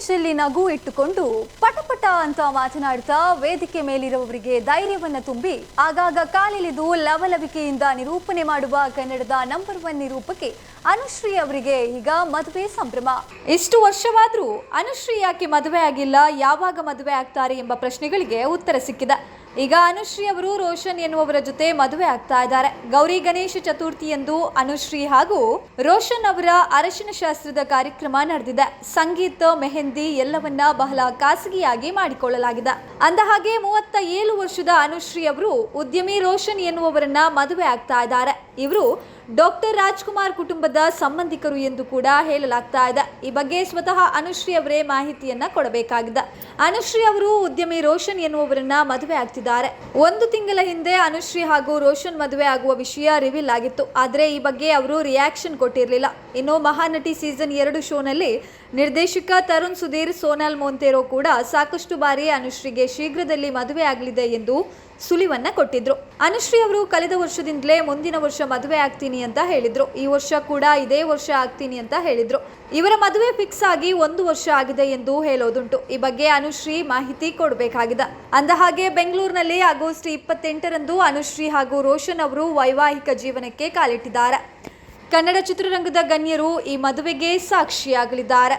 ಮಿಂಚಲ್ಲಿ ನಗು ಇಟ್ಟುಕೊಂಡು ಪಟಪಟ ಅಂತ ಮಾತನಾಡ್ತಾ ವೇದಿಕೆ ಮೇಲಿರುವವರಿಗೆ ಧೈರ್ಯವನ್ನ ತುಂಬಿ ಆಗಾಗ ಕಾಲಿಲಿದು ಲವಲವಿಕೆಯಿಂದ ನಿರೂಪಣೆ ಮಾಡುವ ಕನ್ನಡದ ನಂಬರ್ ಒನ್ ನಿರೂಪಕಿ ಅನುಶ್ರೀ ಅವರಿಗೆ ಈಗ ಮದುವೆ ಸಂಭ್ರಮ. ಇಷ್ಟು ವರ್ಷವಾದರೂ ಅನುಶ್ರೀ ಯಾಕೆ ಮದುವೆ ಆಗಿಲ್ಲ, ಯಾವಾಗ ಮದುವೆ ಆಗ್ತಾರೆ ಎಂಬ ಪ್ರಶ್ನೆಗಳಿಗೆ ಉತ್ತರ ಸಿಕ್ಕಿದೆ. ಈಗ ಅನುಶ್ರೀ ಅವರು ರೋಷನ್ ಎನ್ನುವವರ ಜೊತೆ ಮದುವೆ ಆಗ್ತಾ ಇದ್ದಾರೆ. ಗೌರಿ ಗಣೇಶ ಚತುರ್ಥಿಯಂದು ಅನುಶ್ರೀ ಹಾಗೂ ರೋಷನ್ ಅವರ ಅರಶಿನ ಶಾಸ್ತ್ರದ ಕಾರ್ಯಕ್ರಮ ನಡೆದಿದೆ. ಸಂಗೀತ, ಮೆಹಂದಿ ಎಲ್ಲವನ್ನ ಬಹಳ ಖಾಸಗಿಯಾಗಿ ಮಾಡಿಕೊಳ್ಳಲಾಗಿದೆ. ಅಂದ ಹಾಗೆ ಮೂವತ್ತ ಏಳು ವರ್ಷದ ಅನುಶ್ರೀ ಅವರು ಉದ್ಯಮಿ ರೋಷನ್ ಎನ್ನುವವರನ್ನ ಮದುವೆ ಆಗ್ತಾ ಇದ್ದಾರೆ. ಇವರು ಡಾಕ್ಟರ್ ರಾಜ್ಕುಮಾರ್ ಕುಟುಂಬದ ಸಂಬಂಧಿಕರು ಎಂದು ಕೂಡ ಹೇಳಲಾಗ್ತಾ ಇದೆ. ಈ ಬಗ್ಗೆ ಸ್ವತಃ ಅನುಶ್ರೀ ಅವರೇ ಮಾಹಿತಿಯನ್ನ ಕೊಡಬೇಕಾಗಿದೆ. ಅನುಶ್ರೀ ಅವರು ಉದ್ಯಮಿ ರೋಷನ್ ಎನ್ನುವರನ್ನ ಮದುವೆ ಆಗ್ತಿದ್ದಾರೆ. ಒಂದು ತಿಂಗಳ ಹಿಂದೆ ಅನುಶ್ರೀ ಹಾಗೂ ರೋಷನ್ ಮದುವೆ ಆಗುವ ವಿಷಯ ರಿವೀಲ್ ಆಗಿತ್ತು. ಆದರೆ ಈ ಬಗ್ಗೆ ಅವರು ರಿಯಾಕ್ಷನ್ ಕೊಟ್ಟಿರಲಿಲ್ಲ. ಇನ್ನು ಮಹಾನಟಿ ಸೀಸನ್ ಎರಡು ಶೋನಲ್ಲಿ ನಿರ್ದೇಶಕ ತರುಣ್ ಸುಧೀರ್, ಸೋನಾಲ್ ಮೋಂತೇರೋ ಕೂಡ ಸಾಕಷ್ಟು ಬಾರಿ ಅನುಶ್ರೀಗೆ ಶೀಘ್ರದಲ್ಲಿ ಮದುವೆ ಆಗಲಿದೆ ಎಂದು ಸುಳಿವನ್ನ ಕೊಟ್ಟಿದ್ರು. ಅನುಶ್ರೀ ಅವರು ಕಳೆದ ವರ್ಷದಿಂದಲೇ ಮುಂದಿನ ವರ್ಷ ಮದುವೆ ಆಗ್ತೀನಿ ಅಂತ ಹೇಳಿದ್ರು. ಈ ವರ್ಷ ಕೂಡ ಇದೇ ವರ್ಷ ಆಗ್ತೀನಿ ಅಂತ ಹೇಳಿದ್ರು. ಇವರ ಮದುವೆ ಫಿಕ್ಸ್ ಆಗಿ ಒಂದು ವರ್ಷ ಆಗಿದೆ ಎಂದು ಹೇಳೋದುಂಟು. ಈ ಬಗ್ಗೆ ಅನುಶ್ರೀ ಮಾಹಿತಿ ಕೊಡಬೇಕಾಗಿದೆ. ಅಂದ ಹಾಗೆ ಬೆಂಗಳೂರಿನಲ್ಲಿ ಆಗಸ್ಟ್ ಇಪ್ಪತ್ತೆಂಟರಂದು ಅನುಶ್ರೀ ಹಾಗೂ ರೋಷನ್ ಅವರು ವೈವಾಹಿಕ ಜೀವನಕ್ಕೆ ಕಾಲಿಟ್ಟಿದ್ದಾರೆ. ಕನ್ನಡ ಚಿತ್ರರಂಗದ ಗಣ್ಯರು ಈ ಮದುವೆಗೆ ಸಾಕ್ಷಿಯಾಗಲಿದ್ದಾರೆ.